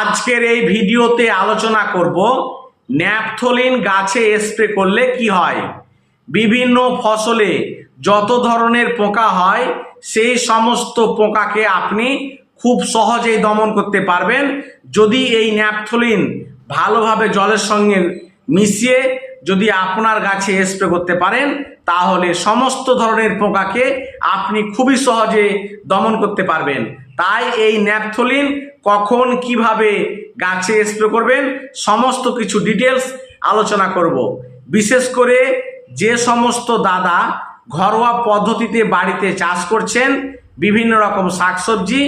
আজকের এই ভিডিওতে আলোচনা করব ন্যাপথলিন গাছে স্প্রে করলে কি হয়? বিভিন্ন ফসলে যত ধরনের পোকা হয়, সেই সমস্ত পোকাকে আপনি খুব সহজেই দমন করতে পারবেন। যদি এই ন্যাপথলিন ভালোভাবে জলের সঙ্গে মিশিয়ে যদি আপনার গাছে স্প্রে করতে পারেন, তাহলে সমস্ত ধরনের পোকাকে আপনি খুবই সহজে দমন করতে পারবেন। তাই এই ন্যাপথলিন কখন কীভাবে গাছে স্প্রে করবেন, সমস্ত কিছু ডিটেলস আলোচনা করব। বিশেষ করে যে সমস্ত দাদা ঘরোয়া পদ্ধতিতে বাড়িতে চাষ করছেন, বিভিন্ন রকম শাকসবজি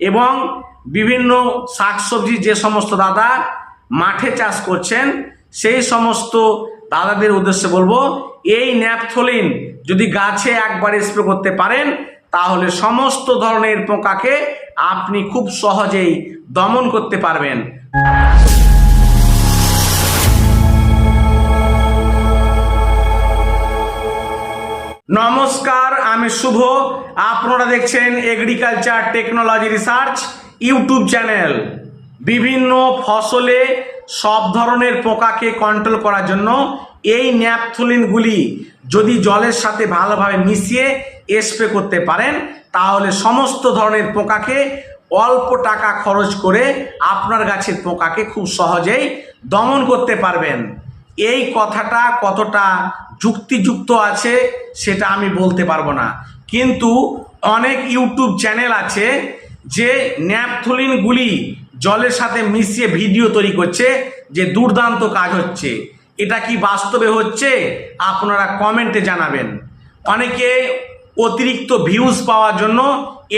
এবং বিভিন্ন শাকসবজি যে সমস্ত দাদা মাঠে চাষ করছেন, সেই সমস্ত দাদাদের উদ্দেশ্যে বলব, এই ন্যাপথলিন যদি গাছে একবার স্প্রে করতে পারেন, তাহলে সমস্ত ধরনের পোকাকে আপনি খুব সহজেই দমন করতে পারবেন। নমস্কার, আমি শুভ। আপনারা দেখছেন agriculture technology research YouTube channel. বিভিন্ন ফসলে সব ধরনের পোকাকে কন্ট্রোল করার জন্য এই ন্যাপথলিনগুলি যদি জলের সাথে ভালোভাবে মিশিয়ে স্প্রে করতে পারেন তাহলে সমস্ত ধরনের পোকাকে অল্প টাকা খরচ করে আপনার গাছের পোকাকে খুব সহজেই দমন করতে পারবেন। এই কথাটা কতটা যুক্তিযুক্ত আছে সেটা আমি বলতে পারব না। কিন্তু অনেক ইউটিউব চ্যানেল আছে যে ন্যাপথলিনগুলি জলের সাথে মিশিয়ে ভিডিও তৈরি করছে, যে দুর্দান্ত কাজ হচ্ছে। এটা কি বাস্তবে হচ্ছে? আপনারা কমেন্টে জানাবেন। অনেকে অতিরিক্ত ভিউজ পাওয়ার জন্য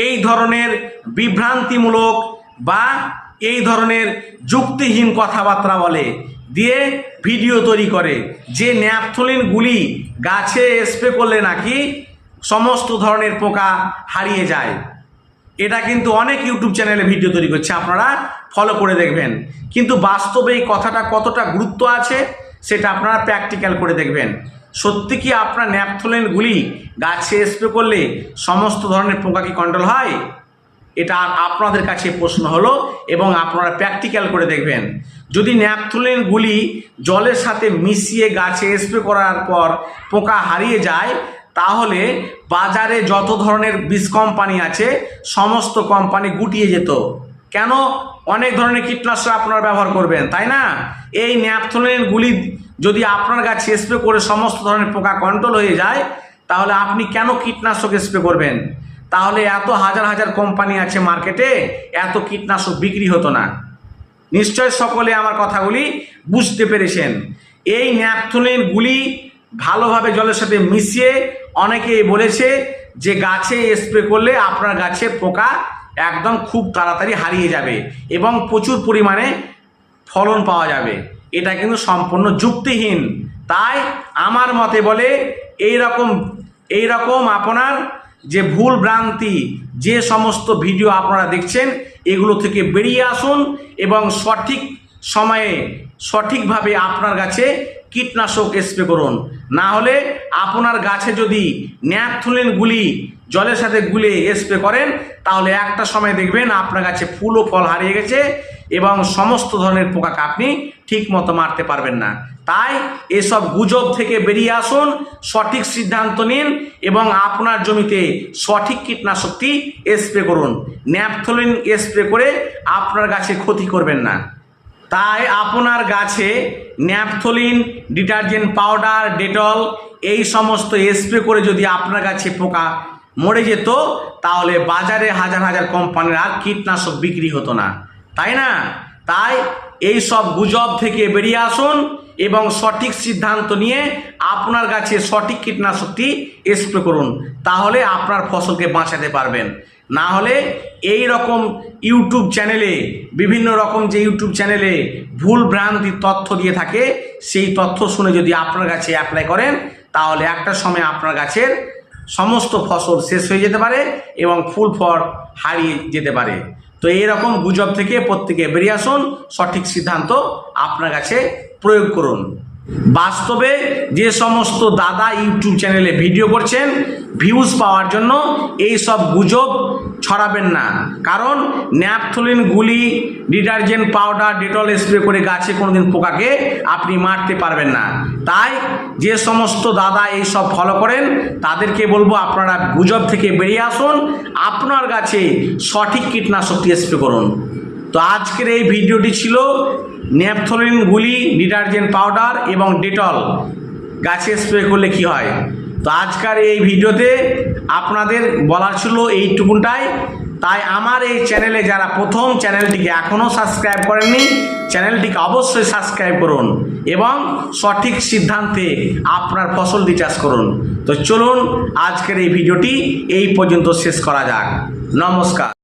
এই ধরনের বিভ্রান্তিমূলক বা এই ধরনের যুক্তিহীন কথাবার্তা বলে, দিয়ে ভিডিও তৈরি করে, যে ন্যাপথলিনগুলি গাছে স্প্রে করলে নাকি সমস্ত ধরনের পোকা হারিয়ে যায়। এটা কিন্তু অনেক ইউটিউব চ্যানেলে ভিডিও তৈরি করছে, আপনারা ফলো করে দেখবেন। কিন্তু বাস্তবে এই কথাটা কতটা গুরুত্ব আছে? সেটা আপনারা প্র্যাকটিক্যাল করে দেখবেন। সত্যি কি আপনার ন্যাপথলিনগুলি গাছে স্প্রে করলে সমস্ত ধরনের পোকা কি কন্ট্রোল হয়? এটা আপনাদের কাছে প্রশ্ন হলো এবং আপনারা প্র্যাকটিক্যাল করে দেখবেন। যদি ন্যাপথলিনগুলি জলের সাথে মিশিয়ে গাছে স্প্রে করার পর পোকা হারিয়ে যায়, তাহলে বাজারে যত ধরনের বিষ কোম্পানি আছে, সমস্ত কোম্পানি গুটিয়ে যেত। কেন অনেক ধরনের কীটনাশক আপনারা ব্যবহার করবেন, তাই না? এই ন্যাপথলিনগুলি যদি আপনার গাছে স্প্রে করে সমস্ত ধরনের পোকা কন্ট্রোল হয়ে যায়, তাহলে আপনি কেন কীটনাশক স্প্রে করবেন? তাহলে এত হাজার হাজার কোম্পানি আছে মার্কেটে এত কীটনাশক বিক্রি হতো না। নিশ্চয় সকলে আমার কথাগুলি বুঝতে পেরেছেন। এই ন্যাপথলিনগুলি ভালোভাবে জলের সাথে মিশিয়ে অনেকেই বলেছে যে গাছে স্প্রে করলে আপনার গাছে পোকা একদম খুব তাড়াতাড়ি হারিয়ে যাবে এবং প্রচুর পরিমাণে ফলন পাওয়া যাবে। এটা কিন্তু সম্পূর্ণ যুক্তিহীন। তাই আমার মতে বলে এই রকম এই রকম আপনার যে ভুল ভ্রান্তি, যে সমস্ত ভিডিও আপনারা দেখছেন, এগুলো থেকে বেরিয়ে আসুন এবং সঠিক সময়ে সঠিকভাবে আপনার গাছে কীটনাশক স্প্রে করুন। না হলে আপনার গাছে যদি ন্যাপথলিন গুলি জলের সাথে গুলে স্প্রে করেন, তাহলে একটা সময় দেখবেন আপনার গাছে ফুল ও ফল হারিয়ে গেছে এবং সমস্ত ধরনের পোকাকে আপনি ঠিক মতো মারতে পারবেন না। তাই এসব গুজব থেকে বেরিয়ে আসুন, সঠিক সিদ্ধান্ত নিন এবং আপনার জমিতে সঠিক কীটনাশকটি স্প্রে করুন। ন্যাপথলিন স্প্রে করে আপনার গাছে ক্ষতি করবেন না। তাই আপনার গাছে ন্যাপথলিন, ডিটারজেন্ট পাউডার, ডেটল এই সমস্ত স্প্রে করে যদি আপনার গাছে পোকা মরে যেত, তাহলে বাজারে হাজার হাজার কোম্পানির আর কীটনাশক বিক্রি হতো না। তাই না? তাই এই সব গুজব থেকে বেরিয়ে আসুন এবং সঠিক সিদ্ধান্ত নিয়ে আপনার গাছে সঠিক কীটনাশকটি স্প্রে করুন, তাহলে আপনার ফসলকে বাঁচাতে পারবেন। না হলে এই রকম ইউটিউব চ্যানেলে, বিভিন্ন রকম যে ইউটিউব চ্যানেলে ভুল ভ্রান্তি তথ্য দিয়ে থাকে, সেই তথ্য শুনে যদি আপনার গাছে অ্যাপ্লাই করেন, তাহলে একটা সময় আপনার গাছের সমস্ত ফসল শেষ হয়ে যেতে পারে এবং ফুল ফল হারিয়ে যেতে পারে। তো এইরকম গুজব থেকে প্রত্যেকে বেরিয়ে আসুন, সঠিক সিদ্ধান্ত আপনার কাছে প্রয়োগ করুন। বাস্তবে যে সমস্ত দাদা ইউটিউব চ্যানেলে ভিডিও করছেন ভিউজ পাওয়ার জন্য এই সব গুজব ছড়াবেন না। কারণ ন্যাপথলিন গুলি, ডিটারজেন্ট পাউডার, ডেটল স্প্রে করে গাছে কোনোদিন পোকাকে আপনি মারতে পারবেন না। তাই যে সমস্ত দাদা এই সব ফলো করেন, তাদেরকে বলব আপনারা গুজব থেকে বেরিয়ে আসুন। আপনার গাছে সঠিক কীটনাশকটি স্প্রে করুন। তো আজকের এই ভিডিওটি ছিল ন্যাপথলিন গুলি, ডিটারজেন্ট পাউডার এবং ডেটল। গাছে স্প্রে করলে কি হয়? তো আজকের এই ভিডিওতে আপনাদের বলার ছিল এইটুকুনটাই। তাই আমার এই চ্যানেলে যারা প্রথম চ্যানেলটিকে এখনও সাবস্ক্রাইব করেননি, চ্যানেলটিকে অবশ্যই সাবস্ক্রাইব করুন এবং সঠিক সিদ্ধান্তে আপনার ফসলটি চাষ করুন। তো চলুন আজকের এই ভিডিওটি এই পর্যন্ত শেষ করা যাক। নমস্কার।